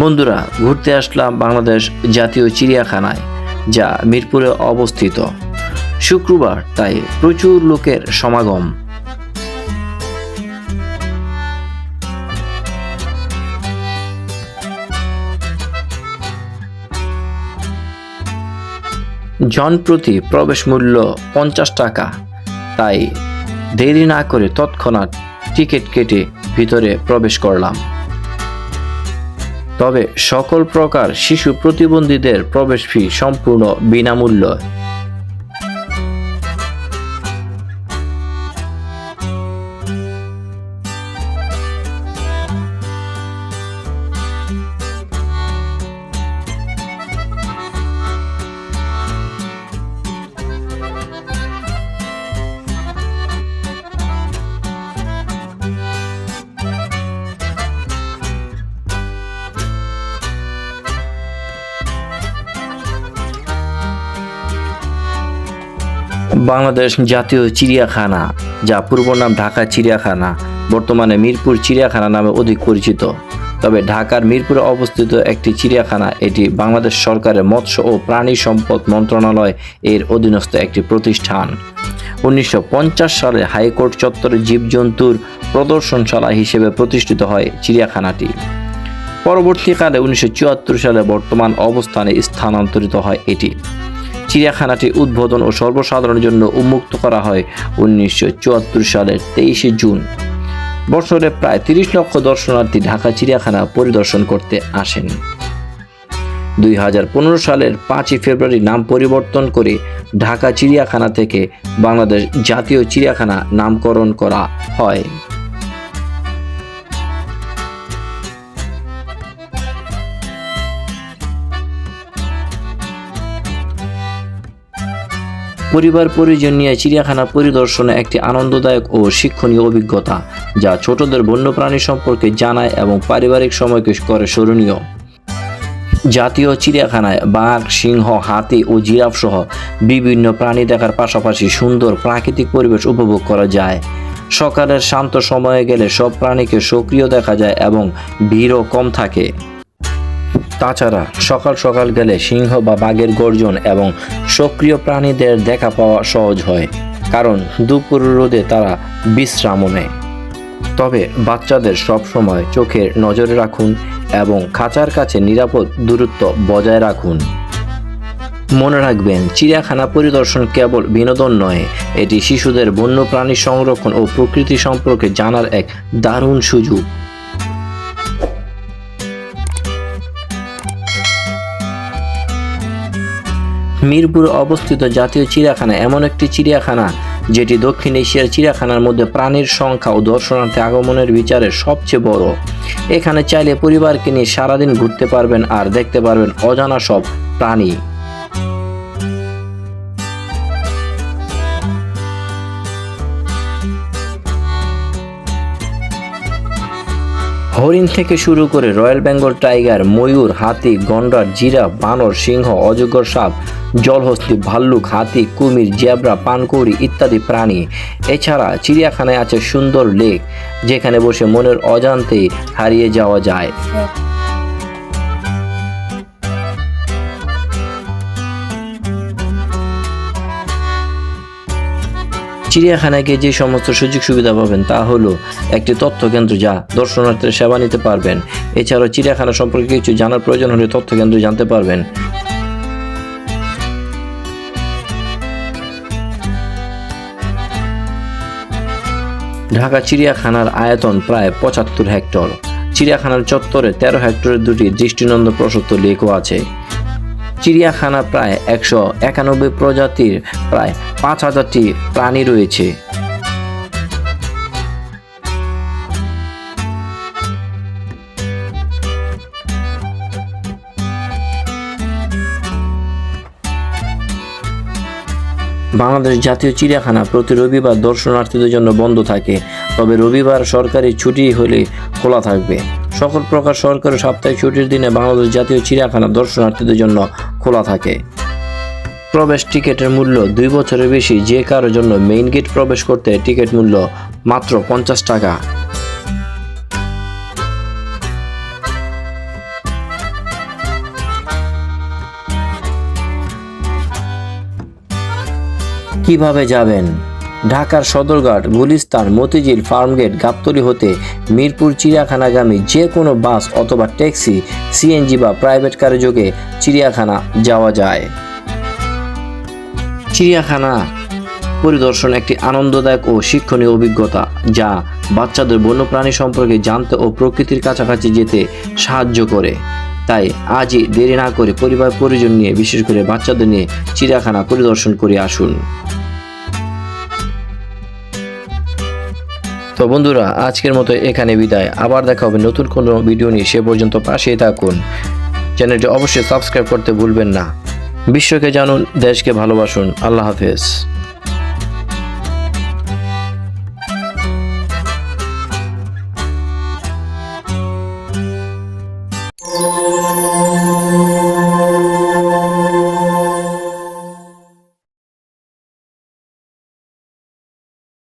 বন্ধুরা, ঘুরতে আসলাম বাংলাদেশ জাতীয় চিড়িয়াখানায়, যা মিরপুরে অবস্থিত। শুক্রবার, তাই প্রচুর লোকের সমাগম। জনপ্রতি প্রবেশ মূল্য পঞ্চাশ টাকা, তাই দেরি না করে তৎক্ষণাৎ টিকিট কেটে ভিতরে প্রবেশ করলাম। তবে সকল প্রকার শিশু প্রতিবন্ধীদের প্রবেশ ফি সম্পূর্ণ বিনামূল্য। বাংলাদেশ জাতীয় চিড়িয়াখানা, যা পূর্ব নাম ঢাকা চিড়িয়াখানা, বর্তমানে মিরপুর চিড়িয়াখানা নামে অধিক পরিচিত। তবে ঢাকার মিরপুরে অবস্থিত একটি চিড়িয়াখানা, এটি বাংলাদেশ সরকারের মৎস্য ও প্রাণী সম্পদ মন্ত্রণালয় এর অধীনস্থ একটি প্রতিষ্ঠান। উনিশশো পঞ্চাশ সালে হাইকোর্ট চত্বরে জীবজন্তুর প্রদর্শনশালা হিসেবে প্রতিষ্ঠিত হয় চিড়িয়াখানাটি। পরবর্তীকালে উনিশশো চুয়াত্তর সালে বর্তমান অবস্থানে স্থানান্তরিত হয় এটি। চিড়িয়াখানাটি উদ্বোধন ও সর্বসাধারণের জন্য উন্মুক্ত করা হয় উনিশশো চুয়াত্তর সালের তেইশে জুন। বছরে প্রায় তিরিশ লক্ষ দর্শনার্থী ঢাকা চিড়িয়াখানা পরিদর্শন করতে আসেন। দুই হাজার পনেরো সালের পাঁচই ফেব্রুয়ারি নাম পরিবর্তন করে ঢাকা চিড়িয়াখানা থেকে বাংলাদেশ জাতীয় চিড়িয়াখানা নামকরণ করা হয়। পরিবার পরিজন নিয়ে চিড়িয়াখানা পরিদর্শনে একটি আনন্দদায়ক ও শিক্ষণীয় অভিজ্ঞতা, যা ছোটদের বন্যপ্রাণী সম্পর্কে জানায় এবং পারিবারিক সময়কে করে স্মরণীয়। জাতীয় চিড়িয়াখানায় বাঘ, সিংহ, হাতি ও জিরাফ সহ বিভিন্ন প্রাণী দেখার পাশাপাশি সুন্দর প্রাকৃতিক পরিবেশ উপভোগ করা যায়। সকালের শান্ত সময়ে গেলে সব প্রাণীকে সক্রিয় দেখা যায় এবং ভিড়ও কম থাকে। তাছাড়া সকাল সকাল গেলে সিংহ বা বাঘের গর্জন এবং সক্রিয় প্রাণীদের দেখা পাওয়া সহজ হয়, কারণ দুপুর রোদে তারা বিশ্রামও নেয়। তবে বাচ্চাদের সবসময় চোখের নজরে রাখুন এবং খাঁচার কাছে নিরাপদ দূরত্ব বজায় রাখুন। মনে রাখবেন, চিড়িয়াখানা পরিদর্শন কেবল বিনোদন নয়, এটি শিশুদের বন্যপ্রাণী সংরক্ষণ ও প্রকৃতি সম্পর্কে জানার এক দারুণ সুযোগ। মিরপুরে অবস্থিত জাতীয় চিড়িয়াখানা এমন একটি চিড়িয়াখানা, যেটি দক্ষিণ এশিয়ার চিড়িয়াখানার মধ্যে প্রাণীর সংখ্যা ও দর্শনার্থী আগমনের বিচারে সবচেয়ে বড়। এখানে চাইলে পরিবারকে নিয়ে সারাদিন ঘুরতে পারবেন আর দেখতে পারবেন অজানা সব প্রাণী। হরিণ থেকে শুরু করে রয়্যাল বেঙ্গল টাইগার, ময়ূর, হাতি, গন্ডার, জিরা, বানর, সিংহ, অজগর সাপ, জলহস্তি, ভাল্লুক, হাতি, কুমির, জেব্রা, পানকৌড়ি ইত্যাদি প্রাণী। এছাড়া চিড়িয়াখানায় আছে সুন্দর লেক, যেখানে বসে মনের অজান্তে হারিয়ে যাওয়া যায়। চিড়িয়াখানায় গিয়ে যে সমস্ত সুযোগ সুবিধা পাবেন তা হলো একটি তথ্য কেন্দ্র যা দর্শনার্থীরা সেবা নিতে পারবেন। এছাড়াও চিড়িয়াখানা সম্পর্কে কিছু জানার প্রয়োজন হলে তথ্য কেন্দ্র জানতে পারবেন। ঢাকা চিড়িয়াখানার আয়তন প্রায় পঁচাত্তর হেক্টর। চিড়িয়াখানার চত্বরে তেরো হেক্টরের দুটি দৃষ্টিনন্দ প্রশস্ত লেকও আছে। চিড়িয়াখানা প্রায় একশো একানব্বই প্রজাতির প্রায় পাঁচ হাজারটি প্রাণী রয়েছে। বাংলাদেশ জাতীয় চিড়িয়াখানা প্রতি রবিবার দর্শনার্থীদের জন্য বন্ধ থাকে। তবে রবিবার সরকারি ছুটি হলে খোলা থাকবে। সকল প্রকার সরকারি সাপ্তাহিক ছুটির দিনে বাংলাদেশ জাতীয় চিড়িয়াখানা দর্শনার্থীদের জন্য খোলা থাকে। প্রবেশ টিকেটের মূল্য দুই বছরের বেশি, যে কারোর জন্য মেইন গেট প্রবেশ করতে টিকিট মূল্য মাত্র পঞ্চাশ টাকা। কীভাবে যাবেন? ঢাকার সদরঘাট, গুলিস্তান, মতিঝিল, ফার্মগেট, গাবতলি হতে মিরপুর, চিড়িয়াখানাগামী যে কোনো বাস অথবা ট্যাক্সি, সিএনজি বা প্রাইভেট কারে যোগে চিড়িয়াখানা যাওয়া যায়। চিড়িয়াখানা পরিদর্শন একটি আনন্দদায়ক ও শিক্ষণীয় অভিজ্ঞতা, যা বাচ্চাদের বন্যপ্রাণী সম্পর্কে জানতে ও প্রকৃতির কাছাকাছি যেতে সাহায্য করে। তাই আজই দেরি না করে পরিবার পরিজন নিয়ে, বিশেষ করে বাচ্চাদের নিয়ে চিড়িয়াখানা পরিদর্শন করে আসুন। তো বন্ধুরা, আজকের মতো এখানে বিদায়। আবার দেখা হবে নতুন কোনো ভিডিও নিয়ে। সে পর্যন্ত পাশেই থাকুন। চ্যানেলটি অবশ্যই সাবস্ক্রাইব করতে ভুলবেন না। বিশ্বকে জানুন দেশকে ভালোবাসুন। আল্লাহ হাফেজ।